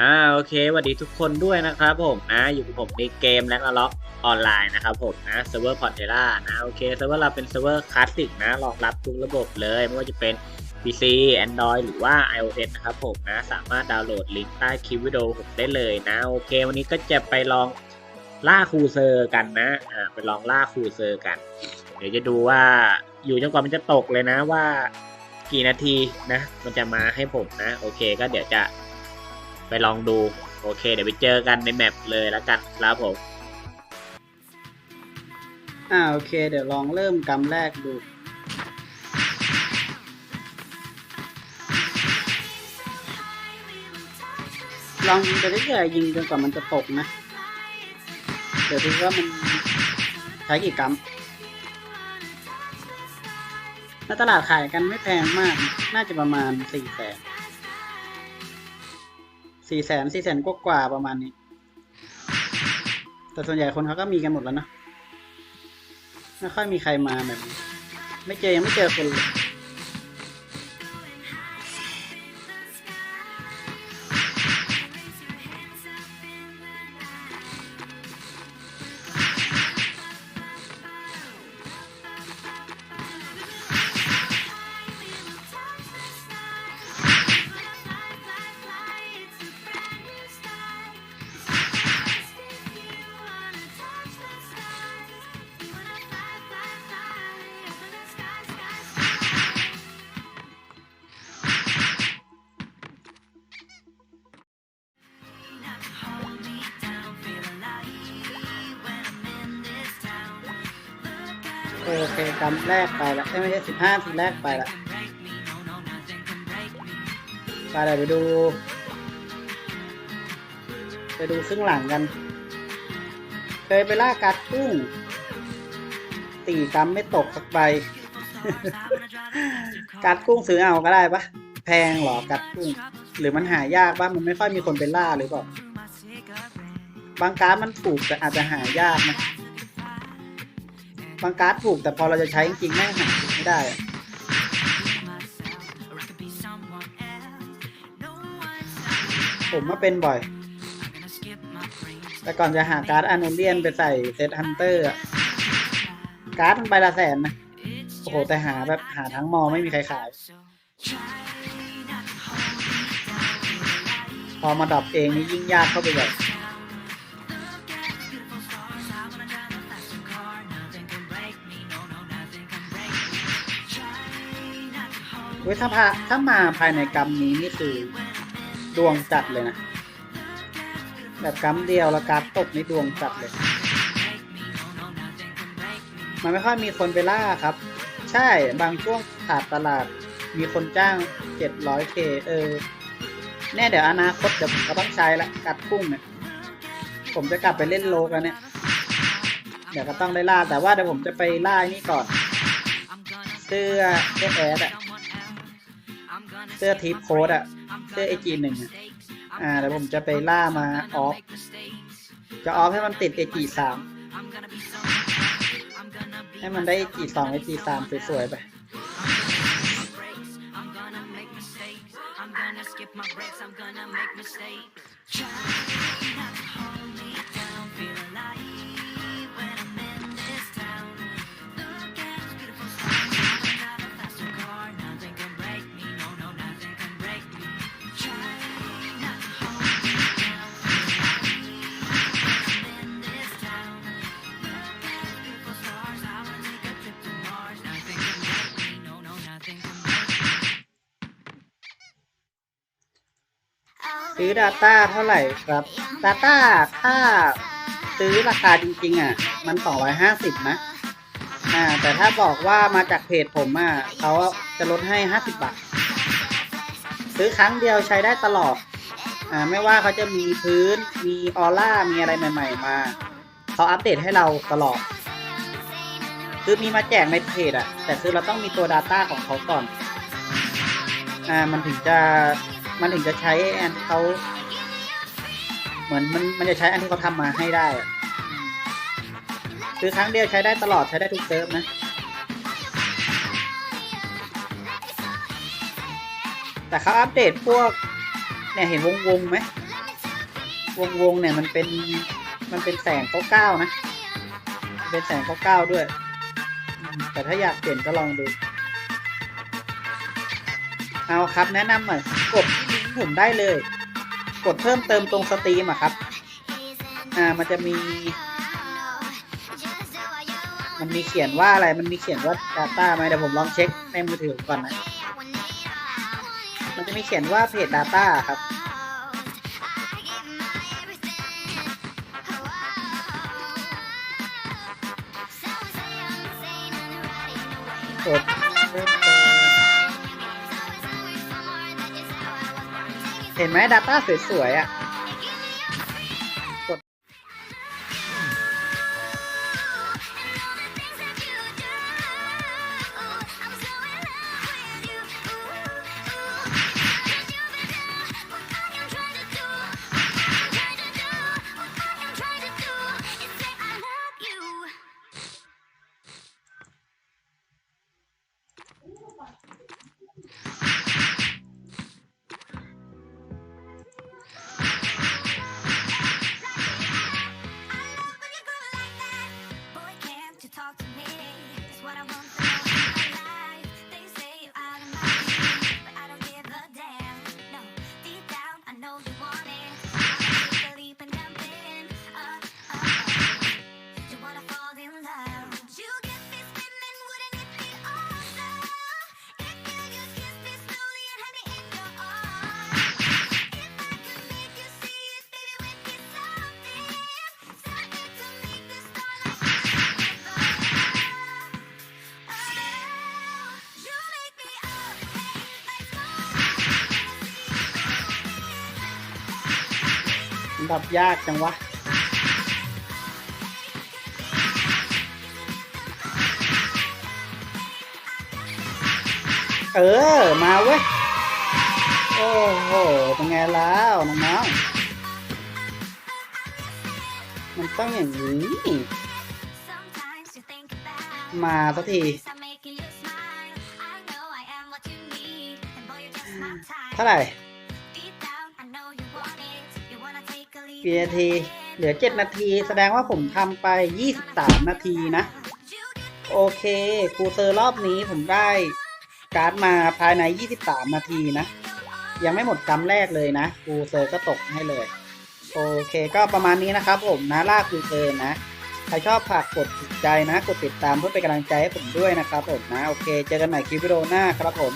อ่าโอเคสวัสดีทุกคนด้วยนะครับผมนะอยู่กับผมในเกมและล็อกออนไลน์นะครับผมนะเซิร์ฟเวอร์พอร์เทล่านะโอเคเซิร์ฟเวอร์เราเป็นเซิร์ฟเวอร์คลาสสิกนะรองรับทุกระบบเลย ไม่ว่าจะเป็น PC Android หรือว่า iOS นะครับผมนะสามารถดาวน์โหลดลิงก์ใต้คลิปวิดีโอผมได้เลยนะโอเค วันนี้ก็จะไปลองล่าคูเซอร์กันนะอ่าไปลองล่าคูเซอร์กัน เดี๋ยวจะดูว่าอยู่จนกว่ามันจะตกเลยนะว่ากี่นาทีนะมันจะมาให้ผมนะ โอเคก็เดี๋ยวจะ ไปลองดู โอเค เดี๋ยวไปเจอกันในแมปเลยแล้วกันครับผม อ่าโอเค เดี๋ยวลองเริ่มกำแรกดูลองยิงไปเรื่อยๆยิงจนกว่ามันจะตกนะ เดี๋ยวดูว่ามันใช้กี่กรัมในตลาดขายกันไม่แพงมาก น่าจะประมาณสี่แสน สี่แสนสี่แสนกว่าประมาณนี้ แต่ส่วนใหญ่คนเขาก็มีกันหมดแล้วเนะไม่ค่อยมีใครมาแบบ ไม่เจอยังไม่เจอคนเลย โอเคกำแรกไปละไม่ใช่สิบห้าทีแรกไปละไปเดี๋ยวไปดู ไปดูครึ่งหลังกัน เคยไปล่ากัดกุ้งตีกำไม่ตกสักใบกัดกุ้งซื้อเอาก็ได้ปะแพงหรอกัดกุ้ง หรือมันหายากปะมันไม่ค่อยมีคนไปล่าหรือเปล่าบางการมันถูกแต่อาจจะหายากนะ บางการ์ดถูกแต่พอเราจะใช้จริงๆแม่งหาไม่ได้ ผมมาเป็นบ่อย แต่ก่อนจะหาการ์ดอ n นเลียนไปใส่เซตฮันเตอร์อะการ์ดมันใบละแสนนะ โอ้โห แต่หาแบบหาทั้งมอไม่มีใครขาย พอมาดรอปเองนี่ยิ่งยากเข้าไปใหญ่ ว้ยถ้าพาถ้ามาภายในกรรมนี้นี่คือ ดวงจัดเลยนะ แบบกรรมเดียวแล้วการดตกนี่ดวงจัดเลย มันไม่ค่อยมีคนไปล่าครับ ใช่บางช่วงขาดตลาดมีคนจ้าง 700k เออ แน่เดี๋ยวอนาคตเดี๋ยวผมก็ต้องใช้ละกัดกุ้งเนี่ย ผมจะกลับไปเล่นโลกันเนี่ย เดี๋ยวก็ต้องได้ล่าแต่ว่าเดี๋ยวผมจะไปล่านี่ก่อน เสื้อเสื้อแอดอะ เสื้อทิปโค้ดอะเสื้อเอจีหนึ่งอะอ่าเดี๋ยวผมจะไปล่ามาออฟ จะออฟให้มันติดเอจีสามให้มันได้ไอจีสองเอจีสามสวยๆไป ซื้อ Data เท่าไหร่ครับ Data ถ้าซื้อราคาจริงๆอะ มัน 250 นะ อ่า แต่ถ้าบอกว่ามาจากเพจผมอะเขาจะลดให้ 50 บาท ซื้อครั้งเดียวใช้ได้ตลอด อ่า ไม่ว่าเขาจะมีพื้น มีออร่า มีอะไรใหม่ ๆ มา เขาอัปเดตให้เราตลอด คือมีมาแจกในเพจอะ แต่คือเราต้องมีตัว Data ของเขาก่อน อ่า มันถึงจะ มันถึงจะใช้อันที่เขาเหมือนมันมันจะใช้อันที่เขาทำมาให้ได้ คือครั้งเดียวใช้ได้ตลอดใช้ได้ทุกเซิร์ฟนะ แต่เขาอัปเดตพวก เนี่ยเห็นวงวงไหมวงวงเนี่ยมันเป็นมันเป็นแสงเก้าเก้านะ เป็นแสงเก้าเก้าด้วย แต่ถ้าอยากเปลี่ยนก็ลองดู เอาครับ แนะนำหน่อยกดที่ลิงก์ผมได้เลย กดเพิ่มเติมตรงสตรีมอะครับ อ่ามันจะมี มันมีเขียนว่าอะไรมันมีเขียนว่า Data ไหมเดี๋ยวผมลองเช็คในมือถือก่อนนะมันจะมีเขียนว่าเพจ Data ครับกด เห็นไหม Data สวยๆอะ ดับยากจังวะ เออ มาเว้ย โอ้โห เป็นไงแล้วน้องๆมันต้องอย่างนี้ มาสักทีเท่าไหร่ กี่นาที เหลือ7นาที แสดงว่าผมทำไป23นาทีนะ โอเคครูเซอร์รอบนี้ผมได้การ์ดมาภายใน23นาทีนะ ยังไม่หมดกำแรกเลยนะครูเซอร์ก็ตกให้เลย โอเคก็ประมาณนี้นะครับผมนะล่าครูเซอร์นะใครชอบฝากกดถูกใจนะ กดติดตามเพื่อเป็นกำลังใจให้ผมด้วยนะครับผมนะ โอเค เจอกันใหม่คลิปวิดีโอหน้าครับผม